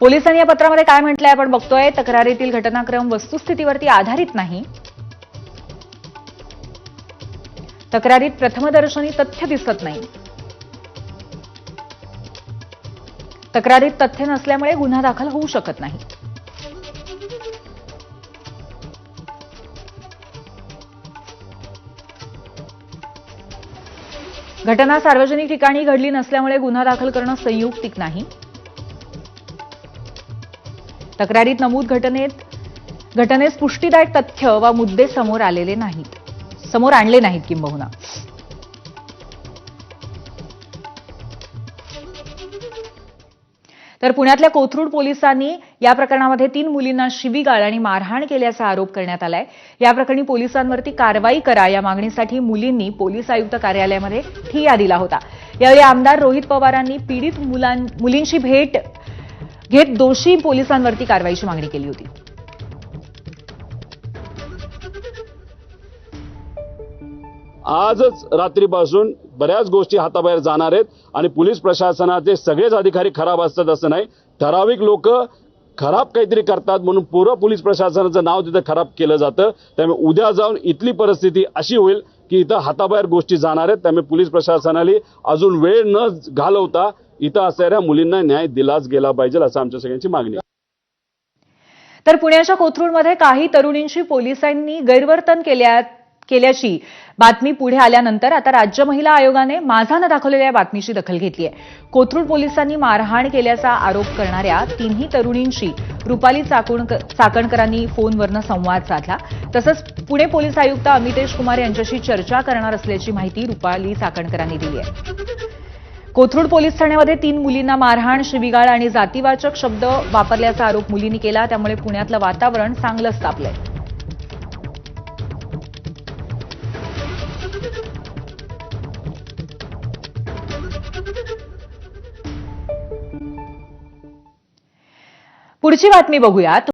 पोलिसांनी या पत्रामध्ये काय म्हटलंय आपण बघतोय तक्रारीतील घटनाक्रम वस्तुस्थितीवरती आधारित नाही. तक्रारीत प्रथमदर्शनी तथ्य दिसत नाही. तक्रारीत तथ्य नसल्यामुळे गुन्हा दाखल होऊ शकत नाही. घटना सार्वजनिक ठिकाणी घडली नसल्यामुळे गुन्हा दाखल करणं संयुक्तिक नाही. तक्रारीत नमूद घटनेत घटनेस पुष्टीदायक तथ्य वा मुद्दे समोर आलेले नाहीत. समोर आणले नाहीत किंबहुना. तर पुण्यातल्या कोथरूड पोलिसांनी या प्रकरणामध्ये तीन मुलींना शिवीगाळ आणि मारहाण केल्याचा आरोप करण्यात आलाय. या प्रकरणी पोलिसांवरती कारवाई करा या मागणीसाठी मुलींनी पोलीस आयुक्त कार्यालयामध्ये ठिय्या दिला होता. यावेळी आमदार रोहित पवारांनी पीडित मुलां मुलींची भेट घेत दोषी पोलिसांवरती कारवाईची मागणी केली होती. आजच रात्रीपासून बऱ्याच गोष्टी हाताबाहेर जाणार आहेत आणि पोलीस प्रशासनाचे सगळेच अधिकारी खराब असतात असं नाही. ठराविक लोक खराब काहीतरी करतात म्हणून पूर्व पोलीस प्रशासनाचं नाव तिथं खराब केलं जातं. त्यामुळे उद्या जाऊन इथली परिस्थिती अशी होईल की इथं हाताबाहेर गोष्टी जाणार आहेत. त्यामुळे पोलीस प्रशासनाने अजून वेळ न घालवता इथं असणाऱ्या मुलींना न्याय दिलाच गेला पाहिजे असं आमच्या सगळ्यांची मागणी तर पुण्याच्या कोथरूडमध्ये काही तरुणींशी पोलिसांनी गैरवर्तन केल्या केल्याची बातमी पुढे आल्यानंतर आता राज्य महिला आयोगाने माझानं दाखवलेल्या बातमीची दखल घेतली आहे कोथरूड पोलिसांनी मारहाण केल्याचा आरोप करणाऱ्या तिन्ही तरुणींशी रुपाली चाकूण चाकणकरांनी फोनवरनं संवाद साधला. तसंच पुणे पोलीस आयुक्त अमितेश कुमार यांच्याशी चर्चा करणार असल्याची माहिती रुपाली चाकणकरांनी दिली आहे कोथरूड पोलीस ठाण्यामध्ये तीन मुलींना मारहाण शिवीगाळ आणि जातीवाचक शब्द वापरल्याचा आरोप मुलींनी केला. त्यामुळे पुण्यातलं वातावरण चांगलंच तापलंय. पुढची बातमी बघूयात.